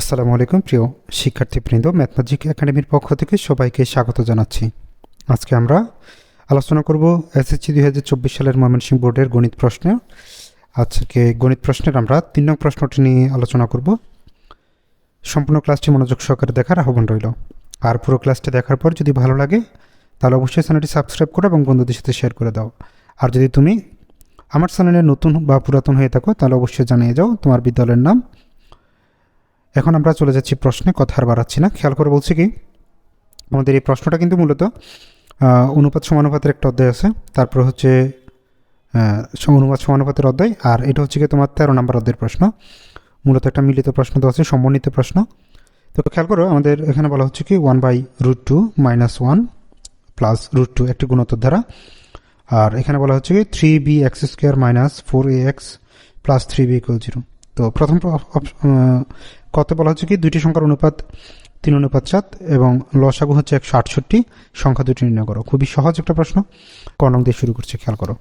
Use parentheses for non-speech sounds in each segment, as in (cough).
আসসালামু আলাইকুম, প্রিয় শিক্ষার্থীবৃন্দ ম্যাথমেটিক একাডেমির পক্ষ থেকে সবাইকে স্বাগত জানাচ্ছি। আজকে আমরা আলোচনা করব এসএসসি দুই হাজার চব্বিশ সালের ময়মনসিংহ বোর্ডের গণিত প্রশ্ন। আজকে গণিত প্রশ্নের আমরা তিন নং প্রশ্নটি নিয়ে আলোচনা করব। সম্পূর্ণ ক্লাসটি মনোযোগ সহকারে দেখার আহ্বান রইল। আর পুরো ক্লাসটি দেখার পর যদি ভালো লাগে, তাহলে অবশ্যই চ্যানেলটি সাবস্ক্রাইব করো এবং বন্ধুদের সাথে শেয়ার করে দাও। আর যদি তুমি আমার চ্যানেলে নতুন বা পুরাতন হয়ে থাকো, তাহলে অবশ্যই জানিয়ে যাও তোমার বিদ্যালয়ের নাম এখন আমরা চলে যাচ্ছি প্রশ্নে কথা আর বাড়াচ্ছি না। খেয়াল করে বলছি কি, আমাদের এই প্রশ্নটা কিন্তু মূলত অনুপাত সমানুপাতের একটা অধ্যায় আছে। তারপর হচ্ছে অনুপাত সমানুপাতের অধ্যায়, আর এটা হচ্ছে কি তোমার তেরো নম্বর অধ্যায়ের প্রশ্ন। মূলত একটা মিলিত প্রশ্ন তো আছে, সমন্বিত প্রশ্ন। তো খেয়াল করো, আমাদের এখানে বলা হচ্ছে কি one by root two minus one plus root two একটি গুণোত্তর দ্বারা। আর এখানে বলা হচ্ছে কি three B X square minus four A X plus three B equal zero তো প্রথম কত বলা হচ্ছে কি? দুইটি সংখ্যার অনুপাত তিন অনুপাত সাত এবং লসাগু হচ্ছে একশো আটষট্টি। সংখ্যা দুটি নির্ণয় করো। খুবই সহজ একটা প্রশ্ন। কর্ণক দিয়ে শুরু করছে, খেয়াল করো।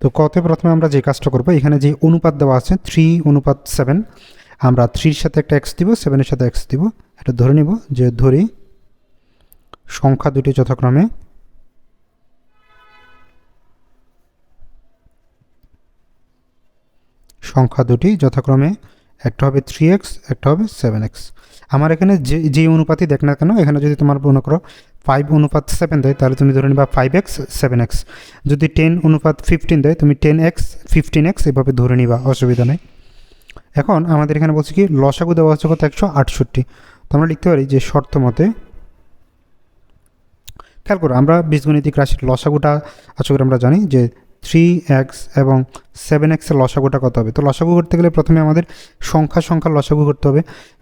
তো কতে প্রথমে আমরা যে কাজটা করব, এখানে যে অনুপাত দেওয়া আছে, থ্রি অনুপাত সেভেন, আমরা থ্রির সাথে একটা এক্স দিব, সেভেনের সাথে এক্স দিব। এটা ধরে নিব যে ধরি সংখ্যা দুটি যথাক্রমে সংখ্যা দুটি যথাক্রমে একটা হবে থ্রি এক্স একটা হবে সেভেন এক্স আমার এখানে যে যে অনুপাতই দেখ না কেন, এখানে যদি তোমার মনে করো ফাইভ অনুপাত সেভেন দেয়, তাহলে তুমি ধরে নিবা ফাইভ এক্স সেভেন এক্স যদি টেন অনুপাত ফিফটিন দেয়, তুমি টেন এক্স ফিফটিন এক্স এভাবে ধরে নিবা, অসুবিধা নেই। এখন আমাদের এখানে বলছি কি, লসাগু দেওয়া হচ্ছে কত? একশো আটষট্টি। তো আমরা লিখতে পারি যে শর্ত মতে, খেয়াল করো, আমরা বীজগণিতিক রাশির লসাগুটা আশা আমরা জানি যে থ্রি এক্স এবং সেভেন এক্সের লসাগুটা কত হবে? তো লসাগু করতে গেলে প্রথমে আমাদের সংখ্যা সংখ্যার লসাগু করতে হবে।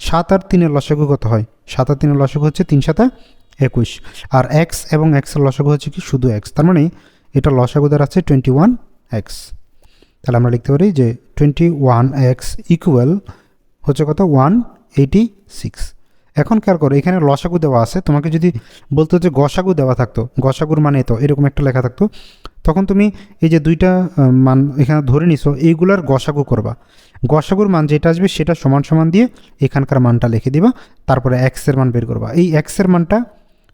সাত আর তিনের লসাগু কত হয়? সাত আর তিনের লসাগু হচ্ছে তিন সাতা একুশ। আর এক্স এবং এক্সের লসাগু হচ্ছে কি? শুধু এক্স তার মানে এটা লসাগু দ্বারা আছে টোয়েন্টি ওয়ান এক্স তাহলে আমরা লিখতে পারি যে টোয়েন্টি ওয়ান এক্স ইকুয়াল হচ্ছে কত? ওয়ান এইটি সিক্স এখন খেয়াল করো, এখানে লসাগু দেওয়া আছে। তোমাকে যদি বলতো যে গসাগু দেওয়া থাকতো, গসাগুর মানে তো, এরকম একটা লেখা থাকতো। তখন তুমি এই যে দুইটা মান এখানে ধরে নিছো, এইগুলার গসাগু করবা। গসাগুর মান যেটা আসবে সেটা সমান সমান দিয়ে এখানকার মানটা লিখে দিবা, তারপরে এক্সের মান বের করবা। এই এক্সের মানটা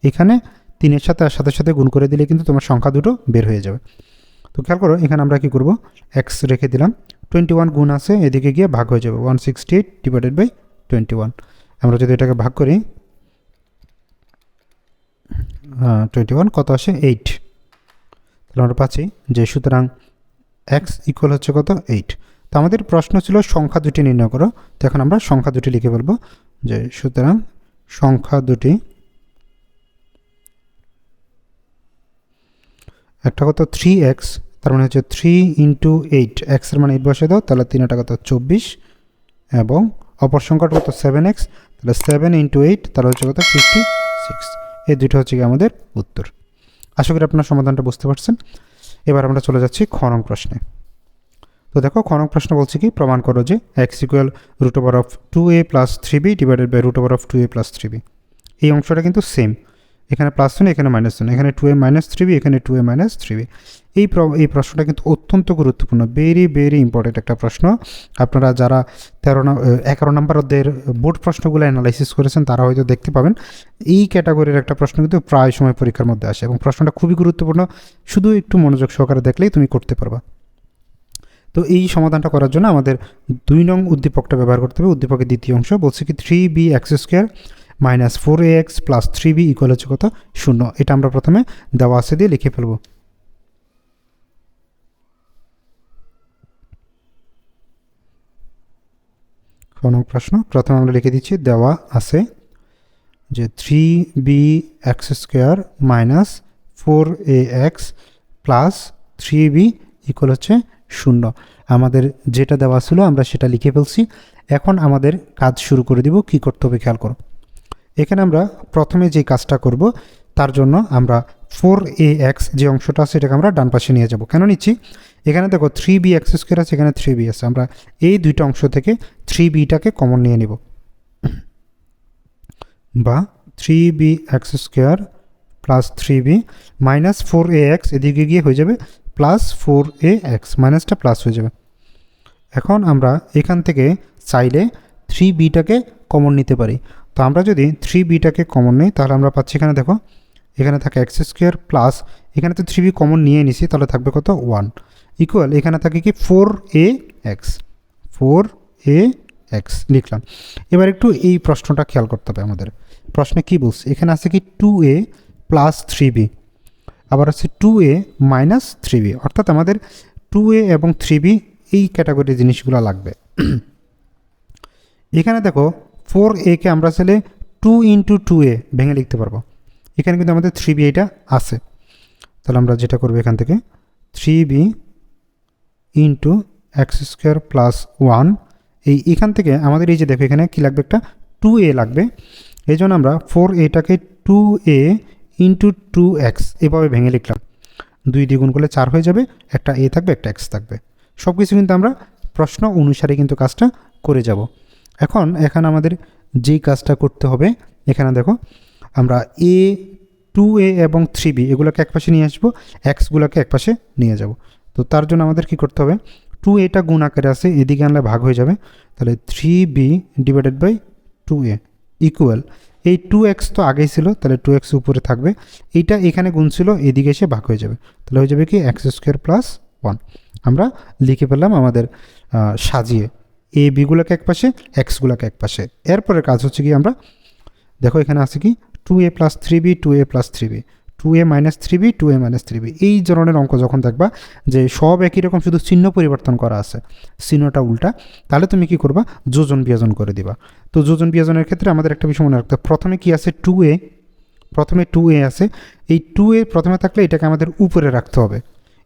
এখানে তিনের সাথে আর সাথে সাথে গুণ করে দিলে কিন্তু তোমার সংখ্যা দুটো বের হয়ে যাবে। তো খেয়াল করো, এখানে আমরা কি করব? এক্স রেখে দিলাম। টোয়েন্টি ওয়ান গুণ আছে, এদিকে গিয়ে ভাগ হয়ে যাবে। One sixty eight divided by twenty one আমরা যদি এটাকে ভাগ করি টোয়েন্টি ওয়ান কত আসে? এইট তাহলে আমরা পাচ্ছি, যে সুতরাং এক্স ইকুয়াল হচ্ছে কত? এইট তো আমাদের প্রশ্ন ছিল সংখ্যা দুটি নির্ণয় করো। তো এখন আমরা সংখ্যা দুটি লিখে বলব, যে সুতরাং সংখ্যা দুটি একটা কত? থ্রি এক্স তার মানে হচ্ছে থ্রি ইন্টু এইট এক্সের মানে এইট বসে দাও, তাহলে তিন কত? চব্বিশ। এবং অপর সংখ্যাটা কত? সেভেন এক্স তাহলে সেভেন ইন্টু এইট তাহলে হচ্ছে কত? ফিফটি সিক্স এই দুটো হচ্ছে কি আমাদের উত্তর। আশা করি আপনার সমাধানটা বুঝতে পারছেন। এবার আমরা চলে যাচ্ছি খ প্রশ্নে। তো দেখো, খ প্রশ্ন বলছে কি, প্রমাণ করো যে X equal root over of two A plus three B divided by root over of two A plus three B এই অংশটা কিন্তু সেম এখানে প্লাস ওয়ান এখানে মাইনাস ওয়ান এখানে two A minus three B এখানে two A minus three B এই এই প্রশ্নটা কিন্তু অত্যন্ত গুরুত্বপূর্ণ ভেরি ভেরি ইম্পর্টেন্ট একটা প্রশ্ন। আপনারা যারা তেরো এগারো নম্বর বোর্ড প্রশ্নগুলো অ্যানালাইসিস করেছেন, তারা হয়তো দেখতে পাবেন। এই ক্যাটাগরির একটা প্রশ্ন কিন্তু প্রায় সময় পরীক্ষার মধ্যে আসে এবং প্রশ্নটা খুবই গুরুত্বপূর্ণ। শুধু একটু মনোযোগ সহকারে দেখলেই তুমি করতে পারবা। তো এই সমাধানটা করার জন্য আমাদের দুই নং উদ্দীপকটা ব্যবহার করতে হবে। উদ্দীপকের দ্বিতীয় অংশ বলছে কি three B X square minus four A X plus three B equal হচ্ছে কত? শূন্য। এটা আমরা প্রথমে দেওয়া আছে দিয়ে লিখে ফেলব। কোনো প্রশ্ন। প্রথমে আমরা লিখে দিচ্ছি, দেওয়া আছে যে three B X square minus four A X plus three B equal হচ্ছে শূন্য। আমাদের যেটা দেওয়া ছিল আমরা সেটা লিখে ফেলছি। এখন আমাদের কাজ শুরু করে দিব, কি করতে হবে খেয়াল করো। এখানে আমরা প্রথমে যে কাজটা করব, তার জন্য আমরা ফোর এ এক্স যে অংশটা আছে সেটাকে আমরা ডান পাশে নিয়ে যাব। কেন নিচ্ছি? এখানে দেখো থ্রি বি এক্স স্কোয়ার আছে, এখানে থ্রি বি আছে। আমরা এই দুইটা অংশ থেকে থ্রি বিটাকে কমন নিয়ে নিব। বা three B X square plus three B minus four A X এদিকে গিয়ে হয়ে যাবে প্লাস ফোর এ এক্স মাইনাসটা প্লাস হয়ে যাবে। এখন আমরা এখান থেকে চাইলে থ্রি বিটাকে কমন নিতে পারি। তো আমরা যদি থ্রি বিটাকে কমন নিই, তাহলে আমরা পাচ্ছি এখানে দেখো, এখানে থাকে এক্স স্কোয়ার প্লাস এখানে তো থ্রি বি কমন নিয়ে নিছি, তাহলে থাকবে কত? ওয়ান ইকুয়াল এখানে থাকে কি? Four A X four A X লিখলাম। এবার একটু এই প্রশ্নটা খেয়াল করতে হবে আমাদের। প্রশ্নে কী বলছে? এখানে আছে কি? Two A plus three B আবার আছে two A minus three B অর্থাৎ আমাদের টু এ এবং থ্রি বি এই ক্যাটাগরির জিনিসগুলো লাগবে। (clears throat) এখানে দেখো ফোর একে আমরা চাইলে টু ইন্টু টু এ ভেঙে লিখতে পারব। এখানে কিন্তু আমাদের থ্রি বি এটা আছে। তাহলে আমরা যেটা করব এখান থেকে, three B into X square plus one. এই এখান থেকে আমাদের এই যে দেখো এখানে কী লাগবে একটা? টু এ লাগবে। এই জন্য আমরা ফোর এটাকে two A into two X এভাবে ভেঙে লিখলাম। দুই দ্বিগুণ করলে চার হয়ে যাবে, একটা এ থাকবে, একটা এক্স থাকবে। সব কিছু কিন্তু আমরা প্রশ্ন অনুসারে কিন্তু কাজটা করে যাব। এখন এখানে আমাদের যেই কাজটা করতে হবে, এখানে দেখো আমরা এ টু এ এবং থ্রি বি এগুলোকে একপাশে নিয়ে আসব এক্সগুলোকে একপাশে নিয়ে যাব। তো তার জন্য আমাদের কি করতে হবে? টু এটা গুণ আকারে আছে এদিকে আনলে ভাগ হয়ে যাবে। তাহলে three B divided by two A equal এই টু এক্স তো আগেই ছিল, তাহলে টু এক্স উপরে থাকবে। এইটা এখানে গুণ ছিল, এদিকে এসে ভাগ হয়ে যাবে। তাহলে হয়ে যাবে কি এক্স স্কোয়ার প্লাস ওয়ান আমরা লিখে পেলাম আমাদের সাজিয়ে। এ বিগুলোকে এক পাশে এক্সগুলোকে এক পাশে এরপরে কাজ হচ্ছে কি আমরা, দেখো এখানে আছে কি two A plus three B two A plus three B two A minus three B two A minus three B এই ধরনের অঙ্ক যখন দেখবা যে সব একই রকম শুধু চিহ্ন পরিবর্তন করা আছে, চিহ্নটা উল্টা, তাহলে তুমি কি করবা? যোজন বিয়োজন করে দিবা। তো যোজন বিয়োজনের ক্ষেত্রে আমাদের একটা বিষয় মনে রাখতে প্রথমে কি আছে টু এ প্রথমে টু এ আছে। এই টু এ প্রথমে থাকলে এটাকে আমাদের উপরে রাখতে হবে।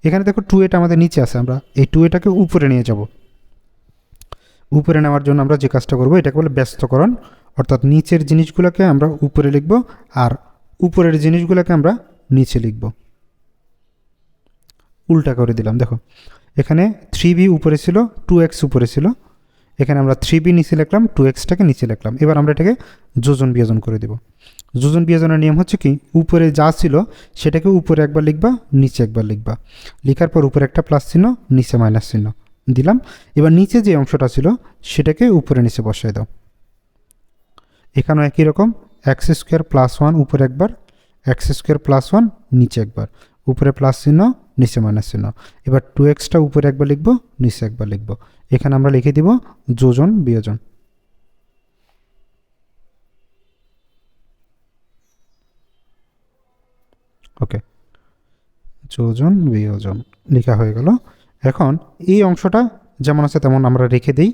এখানে দেখো টু এটা আমাদের নিচে আছে, আমরা এই টু এটাকে উপরে নিয়ে যাব। উপরে নেওয়ার জন্য আমরা যে কাজটা করব, এটাকে বলে ব্যস্তকরণ। অর্থাৎ নিচের জিনিসগুলোকে আমরা উপরে লিখব আর উপরের জিনিসগুলোকে আমরা নিচে লিখব। উল্টা করে দিলাম, দেখো। এখানে থ্রি বি উপরে ছিল, টু এক্স উপরে ছিল। এখানে আমরা থ্রি বি নিচে লিখলাম, টু এক্সটাকে নিচে লিখলাম। এবার আমরা এটাকে যোজন বিয়োজন করে দেব। যোজন বিয়োজনের নিয়ম হচ্ছে কি, উপরে যা ছিল সেটাকে উপরে একবার লিখবা, নিচে একবার লিখবা। লেখার পর উপরে একটা প্লাস চিহ্ন, নিচে মাইনাস চিহ্ন। দিলাম। এবার নিচে যে অংশটা ছিল, সেটাকে উপরে নিচে বসাই দাও। এখানেও একই রকম এক্স স্কোয়ার প্লাস ওয়ান উপরে একবার এক্স স্কোয়ার প্লাস ওয়ান নিচে একবার, উপরে প্লাস চিহ্ন, নিচে মাইনাস চিহ্ন। এবার টু এক্সটা উপরে একবার লিখব, নিচে একবার লিখব। এখানে আমরা লিখে দিব যোজন, বিয়োজন। ওকে। যোজন, বিয়োজন, লেখা হয়ে গেল। এখন এই অংশটা যেমন আছে তেমন আমরা রেখে দিই।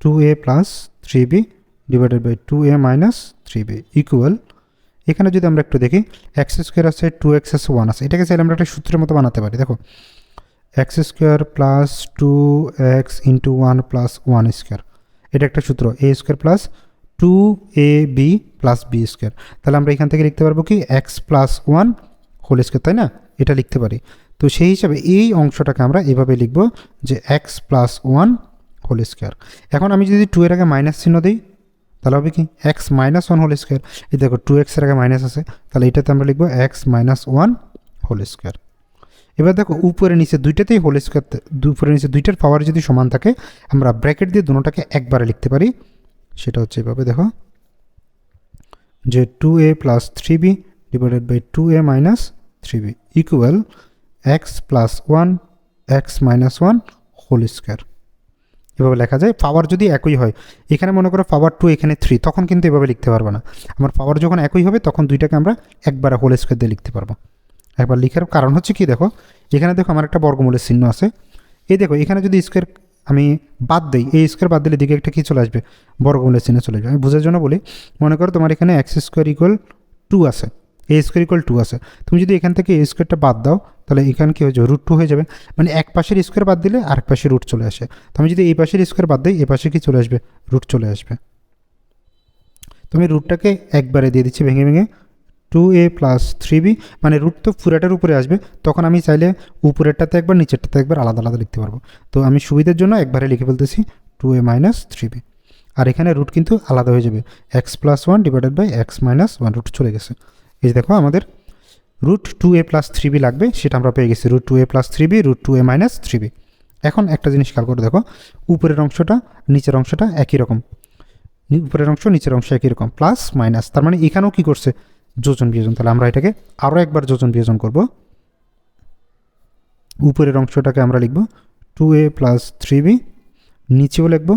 Two A plus three B divided by two A minus three B equal এখানে যদি আমরা একটু দেখি এক্স স্কোয়ার আছে টু এক্স আছে ওয়ান আছে। এটাকে চাইলে আমরা একটা সূত্রের মতো বানাতে পারি। দেখো X square plus two X into one plus one square এটা একটা সূত্র A square plus two A B plus B square তাহলে আমরা এখান থেকে লিখতে পারব কি X plus one whole square তাই না? এটা লিখতে পারি। তো সেই হিসাবে এই অংশটাকে আমরা এভাবে লিখব যে X plus one whole square এখন আমি যদি টু এর আগে মাইনাস চিহ্ন দিই, তাহলে হবে কি? X minus one whole square এই দেখো টু এক্সের আগে মাইনাস আছে, তাহলে এটাতে আমরা লিখব X minus one whole square এবার দেখো উপরে নিচে দুইটাতেই হোল স্কোয়ার উপরে নিচে দুইটার পাওয়ার যদি সমান থাকে, আমরা ব্র্যাকেট দিয়ে দুটোটাকে একবারে লিখতে পারি। সেটা হচ্ছে এভাবে দেখো, যে two A plus three B divided by two A minus three B equal X plus one X minus one whole square এভাবে লেখা যায়। পাওয়ার যদি একই হয়, এখানে মনে করো পাওয়ার টু এখানে থ্রি তখন কিন্তু এভাবে লিখতে পারব না। আমার পাওয়ার যখন একই হবে, তখন দুইটাকে আমরা একবারে হোল স্কোয়ার দিয়ে লিখতে পারব। একবার লিখার কারণ হচ্ছে কি দেখো, এখানে দেখো আমার একটা বর্গমূলের চিহ্ন আছে। এই দেখো, এখানে যদি স্কোয়ার আমি বাদ দিই, এই স্কোয়ার বাদ দিলে দিকে একটা কী চলে আসবে? বর্গমূলের চিহ্ন চলে যাবে। আমি বোঝার জন্য বলি, মনে করো তোমার এখানে এক্স স্কোয়ার ইকুয়াল টু আছে। এ স্কোয়ার ইকুয়াল টু আছে। তুমি যদি এখান থেকে এ স্কোয়ারটা বাদ দাও, তাহলে এখানে কী হয়ে যাবে? রুট টু হয়ে যাবে। মানে এক পাশের স্কোয়ার বাদ দিলে আরেক পাশে রুট চলে আসে। তো আমি যদি এই পাশের স্কোয়ার বাদ দিই, এ পাশে কি চলে আসবে? রুট চলে আসবে। তুমি রুটটাকে একবারে দিয়ে দিচ্ছি ভেঙে ভেঙে। Two A plus three B মানে রুট তো পুরাটার উপরে আসবে। তখন আমি চাইলে উপরেরটাতে একবার, নিচেরটাতে একবার আলাদা আলাদা লিখতে পারব। তো আমি সুবিধার জন্য একবারে লিখে ফেলতেছি two A minus three B আর এখানে রুট কিন্তু আলাদা হয়ে যাবে। X plus one divided by X minus one root চলে গেছে। এই দেখো, আমাদের root two A plus three B লাগবে, সেটা আমরা পেয়ে গেছি root two A plus three B root two A minus three B এখন একটা জিনিস খেয়াল করে, দেখো, উপরের অংশটা, নিচের অংশটা একই রকম। উপরের অংশ, নিচের অংশ একই রকম প্লাস মাইনাস তার মানে এখানেও কি করছে? যোজন বিয়োজন। তাহলে আমরা এটাকে আরও একবার যোজন বিয়োজন করব। উপরের অংশটাকে আমরা লিখব two A plus three B নিচেও লিখব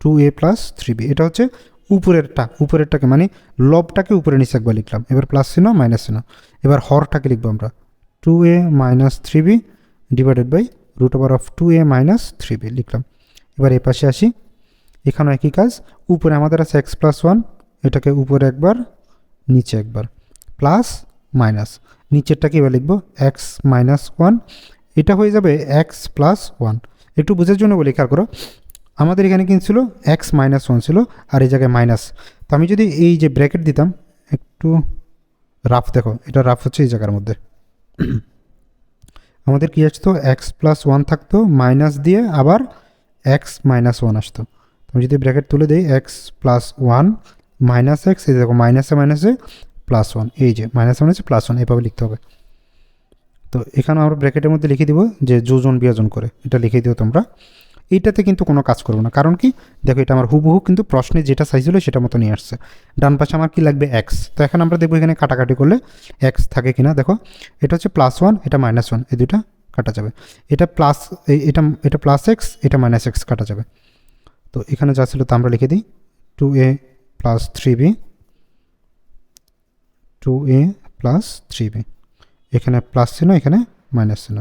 two A plus three B এটা হচ্ছে উপরেরটা, উপরেরটাকে মানে লবটাকে উপরে নিচে একবার লিখলাম। এবার প্লাস চিহ্ন মাইনাস চিহ্ন। এবার হরটাকে লিখব আমরা। Two A minus three B divided by root over of two A minus three B লিখলাম। এবার এ পাশে আসি। এখানেও একই কাজ। উপরে আমাদের আছে এক্স প্লাস ওয়ান এটাকে উপরে একবার, নিচে একবার। প্লাস মাইনাস নিচেরটাকে এবার লিখব এক্স মাইনাস ওয়ান এটা হয়ে যাবে এক্স প্লাস ওয়ান একটু বোঝার জন্য বলি খেয়াল করো? আমাদের এখানে কিন্তু ছিল এক্স মাইনাস ওয়ান ছিল, আর এই জায়গায় মাইনাস তো আমি যদি এই যে ব্র্যাকেট দিতাম, একটু রাফ দেখো, এটা রাফ হচ্ছে এই জায়গার মধ্যে। (coughs) আমাদের কী আসতো? এক্স প্লাস ওয়ান থাকতো মাইনাস দিয়ে আবার এক্স মাইনাস ওয়ান আসতো। আমি যদি ব্র্যাকেট তুলে দিই X plus one minus X এই দেখো মাইনাসে মাইনাসে প্লাস ওয়ান এই যে মাইনাসে মাইনাসে প্লাস ওয়ান এভাবে লিখতে হবে। তো এখানে আমরা ব্র্যাকেটের মধ্যে লিখে দিব যে যোজন বিয়োজন করে, এটা লিখে দিও তোমরা। এইটাতে কিন্তু কোনো কাজ করব না। কারণ কি? দেখো, এটা আমার হুবহু কিন্তু প্রশ্নে যেটা চাইছিল সেটা মতো নিয়ে আসছে। ডান পাশে আমার কি লাগবে? এক্স তো এখন আমরা দেখব এখানে কাটাকাটি করলে এক্স থাকে কিনা? দেখো, এটা হচ্ছে প্লাস ওয়ান এটা মাইনাস ওয়ান এই দুটা কাটা যাবে। এটা প্লাস এটা এটা প্লাস এক্স এটা মাইনাস এক্স কাটা যাবে। তো এখানে যা ছিল তা আমরা লিখে দিই। Two A plus three B two A plus three B এখানে প্লাস ছিল এখানে মাইনাস ছিল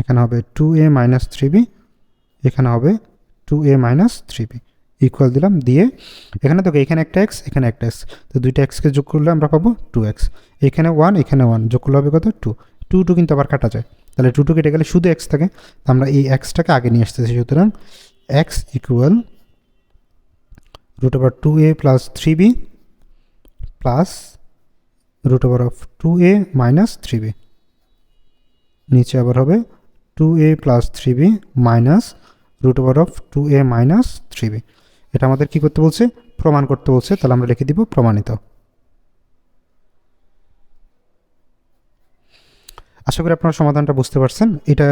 এখানে হবে two A minus three B এখানে হবে two A minus three B equal দিলাম, দিয়ে এখানে দেখো, এখানে একটা এক্স এখানে একটা এক্স তো দুইটা এক্সকে যোগ করলে আমরা পাবো টু এক্স এখানে ওয়ান এখানে ওয়ান যোগ করলে হবে কত? টু টু টু কিন্তু আবার কাটা যায়। তাহলে টু টু কেটে গেলে শুধু এক্স থাকে। আমরা এই এক্সটাকে আগে নিয়ে আসতেছি, সুতরাং X equal root over two A plus three B plus root over of two A minus three B নিচে আবার হবে two A plus three B minus root over of two A minus three B এটা আমাদের কী করতে বলছে? প্রমাণ করতে বলছে। তাহলে আমরা লিখে দিব প্রমাণিত। আশা করি আপনারা সমাধানটা বুঝতে পারছেন। এটা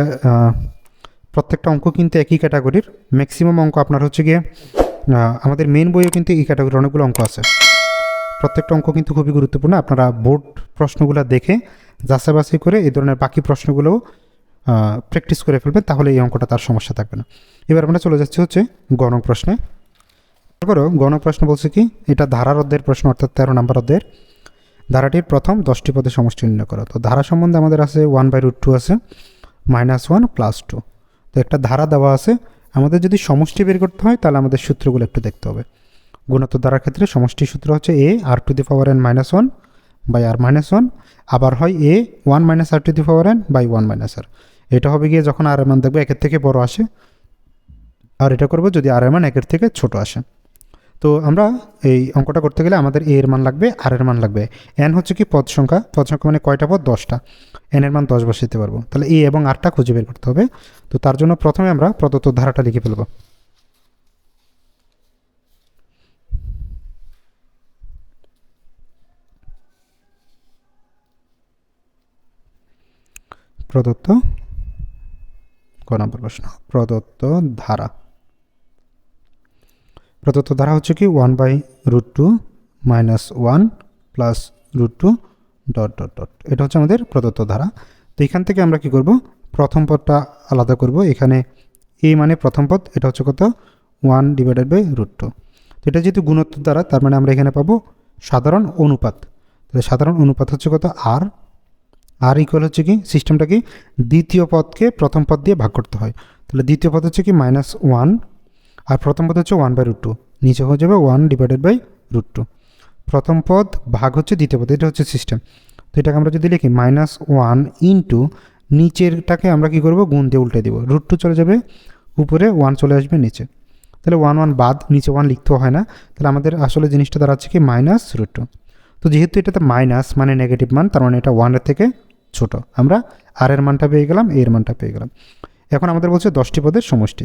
প্রত্যেকটা অঙ্ক কিন্তু একই ক্যাটাগরির। ম্যাক্সিমাম অঙ্ক আপনার হচ্ছে গিয়ে আমাদের মেন বইয়েও কিন্তু এই ক্যাটাগরির অনেকগুলো অঙ্ক আছে। প্রত্যেকটা অঙ্ক কিন্তু খুবই গুরুত্বপূর্ণ। আপনারা বোর্ড প্রশ্নগুলো দেখে যাচাই বাছাই করে এই ধরনের বাকি প্রশ্নগুলোও প্র্যাকটিস করে ফেলবেন, তাহলে এই অঙ্কটা তার সমস্যা থাকবে না। এবার আমরা চলে যাচ্ছি হচ্ছে গণ প্রশ্নে। তারপরও গণ প্রশ্ন বলছে কি, এটা ধারার অধ্যায়ের প্রশ্ন, অর্থাৎ তেরো নম্বর অধ্যায়ের। ধারাটির প্রথম দশটি পদে সমষ্টি নির্ণয় করো। তো ধারা সম্বন্ধে আমাদের আছে ওয়ান বাই রুট টু আছে মাইনাস ওয়ান প্লাস টু তো একটা ধারা দেওয়া আছে, আমাদের যদি সমষ্টি বের করতে হয়, তাহলে আমাদের সূত্রগুলো একটু দেখতে হবে। গুণোত্তর ধারার ক্ষেত্রে সমষ্টি সূত্র হচ্ছে A R to the power N minus one by R minus one আবার হয় A one minus R to the power N by one minus R এটা হবে গিয়ে যখন আর এর মান দেখবে একের থেকে বড় আসে। আর এটা করব যদি আর এর মান একের থেকে ছোট আসে। তো আমরা এই অঙ্কটা করতে গেলে আমাদের এ এর মান লাগবে, আর এর মান লাগবে। এন হচ্ছে কি পদ সংখ্যা পদ সংখ্যা মানে কয়টা পদ? দশটা। এন এর মান দশ বসাইতে পারব। তাহলে এ এবং আরটা খুঁজে বের করতে হবে। তো তার জন্য প্রথমে আমরা প্রদত্ত ধারাটা লিখে ফেলব। প্রদত্ত ক নম্বর প্রশ্ন। প্রদত্ত ধারা। প্রদত্ত ধারা হচ্ছে কি? One by root two minus one plus root two dot dot dot এটা হচ্ছে আমাদের প্রদত্ত ধারা। তো এখান থেকে আমরা কি করব? প্রথম পদটা আলাদা করব। এখানে এ মানে প্রথম পদ, এটা হচ্ছে কত? One divided by root two তো এটা যেহেতু গুণোত্তর দ্বারা, তার মানে আমরা এখানে পাবো সাধারণ অনুপাত। তাহলে সাধারণ অনুপাত হচ্ছে কত? আর আর ইকুয়াল হচ্ছে কি সিস্টেমটা কি? দ্বিতীয় পদকে প্রথম পদ দিয়ে ভাগ করতে হয়। তাহলে দ্বিতীয় পদ হচ্ছে কি মাইনাস ওয়ান আর প্রথম পদ হচ্ছে ওয়ান বাই রুট টু নিচে হয়ে যাবে one divided by root two প্রথম পদ ভাগ হচ্ছে দ্বিতীয় পদ, এটা হচ্ছে সিস্টেম তো এটাকে আমরা যদি লিখি মাইনাস ওয়ান ইন্টু নিচেরটাকে আমরা কি করব, গুণ দিয়ে উল্টে দেবো। রুট টু চলে যাবে, উপরে ওয়ান চলে আসবে, নিচে। তাহলে ওয়ান ওয়ান বাদ, নিচে ওয়ান লিখতেও হয় না। তাহলে আমাদের আসলে জিনিসটা দাঁড়াচ্ছে কি মাইনাস রুট টু তো যেহেতু এটাতে মাইনাস মানে নেগেটিভ মান, তার মানে এটা ওয়ানের থেকে ছোট। আমরা আর এর মানটা পেয়ে গেলাম এর মানটা পেয়ে গেলাম। এখন আমাদের বলছে দশটি পদের সমষ্টি।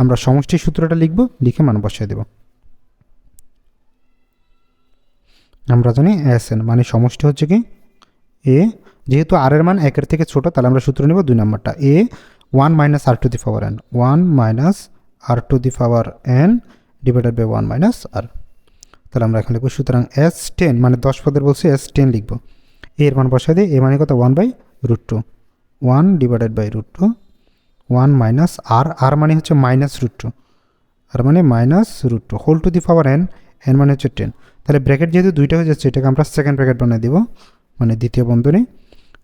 আমরা সমষ্টির সূত্রটা লিখব, লিখে মান বসিয়ে দেব। আমরা জানি এস এন মানে সমষ্টি হচ্ছে কি? এ যেহেতু আর এর মান একের থেকে ছোট, তাহলে আমরা সূত্র নেব দুই নম্বরটা। A one minus R to the power N one minus R to the power N divided by one minus R তাহলে আমরা এখানে লিখব, সুতরাং এস টেন মানে দশ পদের বলছি এস টেন লিখব। এর মান বসাই দিই এ মানে কত? One by root two one divided by root two one minus R R মানে হচ্ছে মাইনাস রুট টু আর মানে minus root two whole to the power N N মানে হচ্ছে টেন তাহলে ব্র্যাকেট যেহেতু দুইটা হয়ে যাচ্ছে, এটাকে আমরা সেকেন্ড ব্র্যাকেট বানিয়ে দিব মানে দ্বিতীয় বন্ধনী।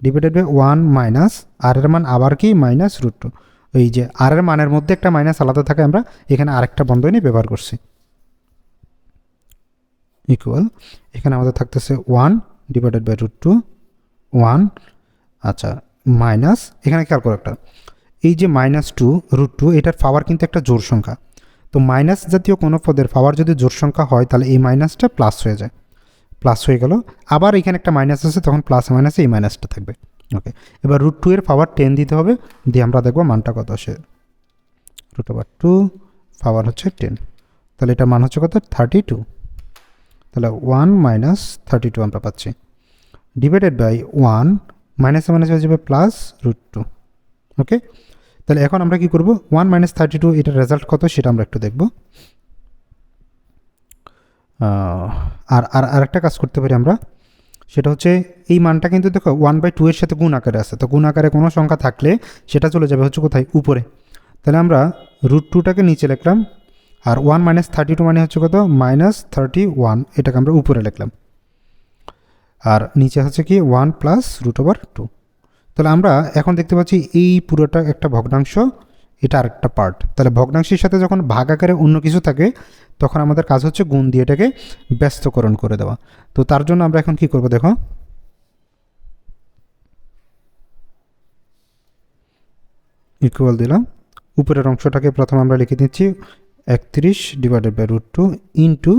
Divided by one minus R এর মান আবার কি? মাইনাস রুট টু ওই যে আর এর মানের মধ্যে একটা মাইনাস আলাদা থাকে আমরা এখানে আরেকটা বন্ধনী ব্যবহার করছি। ইকুয়াল এখানে আমাদের থাকতেছে one divided by root two one আচ্ছা মাইনাস এখানে খেয়াল করো একটা, এই যে মাইনাস টু রুট টু এটার পাওয়ার কিন্তু একটা জোর সংখ্যা। তো মাইনাস জাতীয় কোনো পদের পাওয়ার যদি জোর সংখ্যা হয়, তাহলে এই মাইনাসটা প্লাস হয়ে যায়। প্লাস হয়ে গেল। আবার এখানে একটা মাইনাস আছে, তখন প্লাস মাইনাসে এই মাইনাসটা থাকবে। ওকে এবার রুট টু এর পাওয়ার টেন দিতে হবে, দিয়ে আমরা দেখব মানটা কত আসে। রুট ওভার টু পাওয়ার হচ্ছে টেন তাহলে এটার মান হচ্ছে কত? থার্টি টু তাহলে ওয়ান মাইনাস থার্টি টু আমরা পাচ্ছি। ডিভাইডেড বাই ওয়ান মাইনাসে মাইনাস হয়ে যাবে প্লাস রুট টু ওকে তাহলে এখন আমরা কি করব? ওয়ান মাইনাস থার্টি টু এটার রেজাল্ট কত সেটা আমরা একটু দেখব। আর আর আরেকটা কাজ করতে পারি আমরা, সেটা হচ্ছে এই মানটা কিন্তু দেখো ওয়ান বাই টু এর সাথে গুণ আকারে আছে। তো গুণ আকারে কোনো সংখ্যা থাকলে সেটা চলে যাবে হচ্ছে কোথায়? উপরে। তাহলে আমরা রুট টুটাকে নিচে লিখলাম আর ওয়ান মাইনাস থার্টি টু মানে হচ্ছে কত? মাইনাস থার্টি ওয়ান এটাকে আমরা উপরে লিখলাম। আর নিচে হচ্ছে কি? One plus root over two তাহলে আমরা এখন দেখতে পাচ্ছি এই পুরোটা একটা ভগ্নাংশ, এটা আরেকটা পার্ট তাহলে ভগ্নাংশের সাথে যখন ভাগ আকারে অন্য কিছু থাকে, তখন আমাদের কাজ হচ্ছে গুণ দিয়ে এটাকে ব্যস্তকরণ করে দেওয়া। তো তার জন্য আমরা এখন কি করব দেখো? ইকুয়াল দিলাম। উপরের অংশটাকে প্রথম আমরা লিখে দিচ্ছি একত্রিশ divided by root two into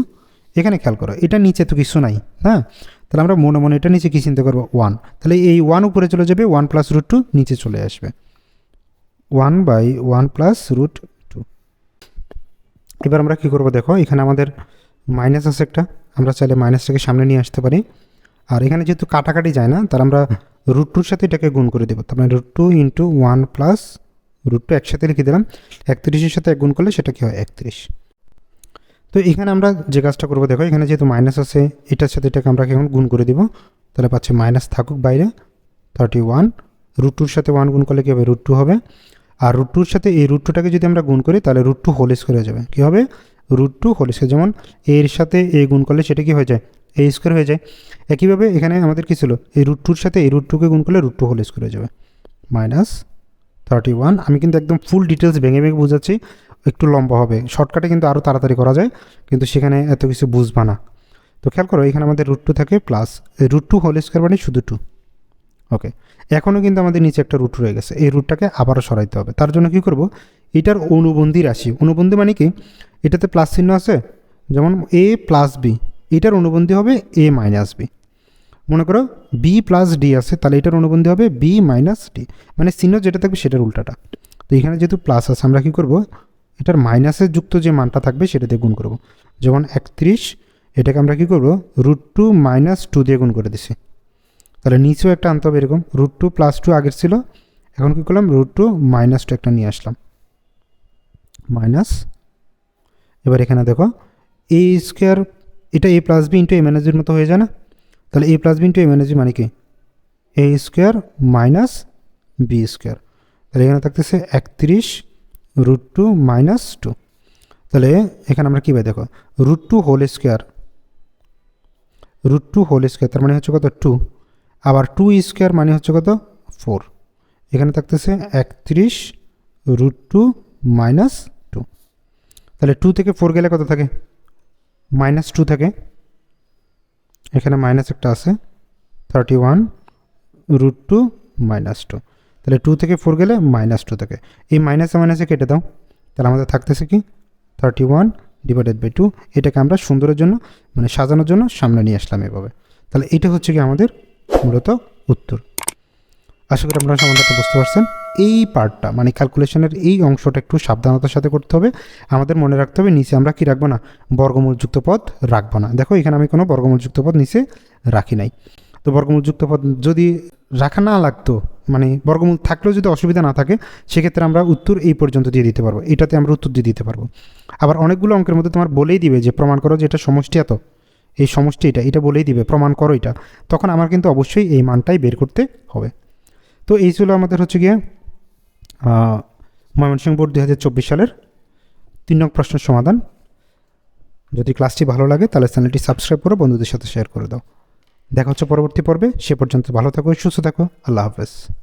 এখানে খেয়াল করো, এটা নিচে তো কিছু নাই হ্যাঁ? তাহলে আমরা মনে মনে এটা নিচে কী চিন্তা করব? ওয়ান তাহলে এই ওয়ান উপরে চলে যাবে ওয়ান প্লাস রুট টু নিচে চলে আসবে। One by one plus root two এবার আমরা কী করব দেখো, এখানে আমাদের মাইনাস আছে একটা, আমরা চাইলে মাইনাসটাকে সামনে নিয়ে আসতে পারি। আর এখানে যেহেতু কাটাকাটি যায় না, তাহলে আমরা রুট টুর সাথে এটাকে গুণ করে দেবো। তার মানে root two into one plus root two একসাথে লিখে দিলাম একত্রিশের সাথে এক গুণ করলে সেটা কী হয় একত্রিশ তো এখানে আমরা যে কাজটা করব দেখো এখানে যেহেতু মাইনাস আছে এটার সাথে এটাকে আমরা এখন গুণ করে দিব তাহলে পাচ্ছে মাইনাস থাকুক বাইরে থার্টি ওয়ান রুট টুর সাথে ওয়ান গুণ করলে কী হবে রুট টু হবে আর রুট টুর সাথে এই রুট টুটাকে যদি আমরা গুণ করি তাহলে রুট টু হোল স্কোয়ার হয়ে যাবে কী হবে রুট টু হোল স্কোয়ার যেমন এর সাথে এ গুণ করলে সেটা কি হয়ে যায় এ স্কোয়ার হয়ে যায় একইভাবে এখানে আমাদের কী ছিল এই রুট টুর সাথে এই রুট টুকে গুণ করলে রুট টু হোল স্কোয়ার হয়ে যাবে মাইনাস থার্টি ওয়ান। আমি কিন্তু একদম ফুল ডিটেলস ভেঙে ভেঙে বুঝাচ্ছি, একটু লম্বা হবে। শর্টকাটে কিন্তু আরও তাড়াতাড়ি করা যায়, কিন্তু সেখানে এত কিছু বুঝবা না। তো খেয়াল করো, এখানে আমাদের রুট টু থাকে plus root two whole square মানে শুধু টু ওকে এখনও কিন্তু আমাদের নিচে একটা রুট রয়ে গেছে। এই রুটটাকে আবারও সরাইতে হবে। তার জন্য কী করব? এটার অনুবন্ধী রাশি। অনুবন্ধী মানে কি? এটাতে প্লাস চিহ্ন আছে, যেমন এ প্লাস বি এটার অনুবন্ধী হবে এ মাইনাস বি মনে করো বি প্লাস ডি আছে, তাহলে এটার অনুবন্ধী হবে বি মাইনাস ডি মানে চিহ্ন যেটা থাকবে সেটার উল্টাটা। তো এখানে যেহেতু প্লাস আছে, আমরা কী করব? এটার মাইনাসের যুক্ত যে মানটা থাকবে সেটা দিয়ে গুণ করব। যেমন একত্রিশ, এটাকে আমরা কী করব? রুট টু মাইনাস টু দিয়ে গুণ করে দিছি। তাহলে নিচেও একটা আনতে হবে এরকম। রুট টু প্লাস টু আগের ছিল। এখন কী করলাম? রুট টু মাইনাস টু একটা নিয়ে আসলাম। মাইনাস এবার এখানে দেখো এ স্কোয়ার এটা A plus B into A minus বির মতো হয়ে যায় না? তাহলে A plus B into A minus B মানে কি? A square minus B square তাহলে এখানে থাকতেছে একত্রিশ রুট টু মাইনাস টু তাহলে এখানে আমরা কী পাই দেখো? Root two whole square root two whole square তার মানে হচ্ছে কত? টু আবার টু স্কোয়ার মানে হচ্ছে কত? ফোর এখানে থাকতেছে একত্রিশ রুট টু মাইনাস টু তাহলে টু থেকে ফোর গেলে কত থাকে? মাইনাস টু থাকে। এখানে মাইনাস একটা আছে thirty one root two minus two তাহলে টু থেকে ফোর গেলে মাইনাস টু থেকে। এই মাইনাসে মাইনাসে কেটে দাও। তাহলে আমাদের থাকতেছে কি? Thirty one divided by two এটাকে আমরা সুন্দরের জন্য মানে সাজানোর জন্য সামনে নিয়ে আসলাম এভাবে। তাহলে এটা হচ্ছে কি আমাদের মূলত উত্তর। আশা করি আপনারা সমাধানটা বুঝতে পারছেন। এই পার্টটা মানে ক্যালকুলেশনের এই অংশটা একটু সাবধানতার সাথে করতে হবে। আমাদের মনে রাখতে হবে, নিচে আমরা কি রাখব না? বর্গমূলযুক্ত পদ রাখব না। দেখো, এখানে আমি কোনো বর্গমূলযুক্ত পদ নিচে রাখি নাই। তো বর্গমূলযুক্ত পদ যদি রাখা না লাগতো মানে বর্গমূল থাকলেও যদি অসুবিধা না থাকে, সেক্ষেত্রে আমরা উত্তর এই পর্যন্ত দিয়ে দিতে পারব। এটাতে আমরা উত্তর দিয়ে দিতে পারব। আবার অনেকগুলো অঙ্কের মধ্যে তোমার বলেই দিবে যে, প্রমাণ করো যে এটা সমষ্টি এত। এই সমষ্টি এটা এটা বলেই দিবে, প্রমাণ করো এটা। তখন আমার কিন্তু অবশ্যই এই মানটাই বের করতে হবে। তো এই ছিল আমাদের হচ্ছে গিয়ে ময়মনসিংহ বোর্ড দু হাজার চব্বিশ সালের তিন নং প্রশ্নের সমাধান। যদি ক্লাসটি ভালো লাগে, তাহলে চ্যানেলটি সাবস্ক্রাইব করো, বন্ধুদের সাথে শেয়ার করে দাও। দেখা হচ্ছে পরবর্তী পর্বে। সে পর্যন্ত ভালো থাকো, সুস্থ থাকো। আল্লাহ হাফেজ।